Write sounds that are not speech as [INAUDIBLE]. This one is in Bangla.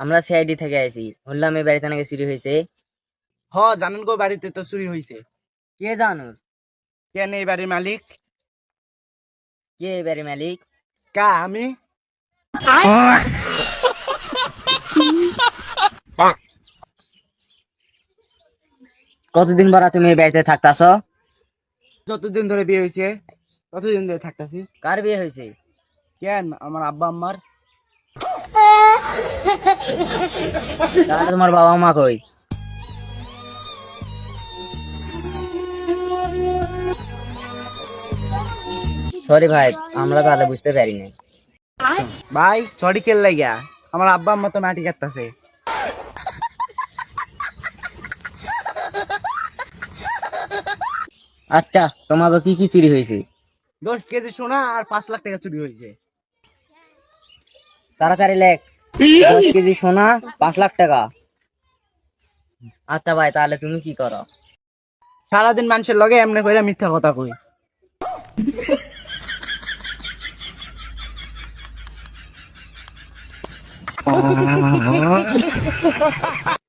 আমরা সিআইডি থেকে আইছি। বললাম এই বাড়িতে নাকি চুরি হয়েছে। হ জানেন গো বাড়িতে তো চুরি হয়েছে। কে জানো কেন এই বাড়ির মালিক? কে এই বাড়ির মালিক? কা আমি? কতদিন পর তুমি এই বাড়িতে থাকতাছ? যতদিন ধরে বিয়ে হয়েছে ততদিন ধরে থাকতেছি। কার বিয়ে হয়েছে? কেন? আমার আব্বা আম্মার। তাহলে তোমার বাবা মা কই? সরি ভাই আমরা তাহলে বুঝতে পারি না ভাই সরি কেল লাগিয়া। আমার আব্বা আম্মা তো মাটি কাটতেছে। আচ্ছা তোমাকে কি কি চুরি হয়েছে? দশ কেজি সোনা আর পাঁচ লাখ টাকা চুরি হয়েছে। তাড়াতাড়ি লেখ। দশ [LAUGHS] কেজি সোনা পাঁচ লাখ টাকা। আচ্ছা ভাই তাহলে তুমি কি করো? সারাদিন মানুষের লগে এমনি করে মিথ্যা কথা কই। [LAUGHS] [LAUGHS]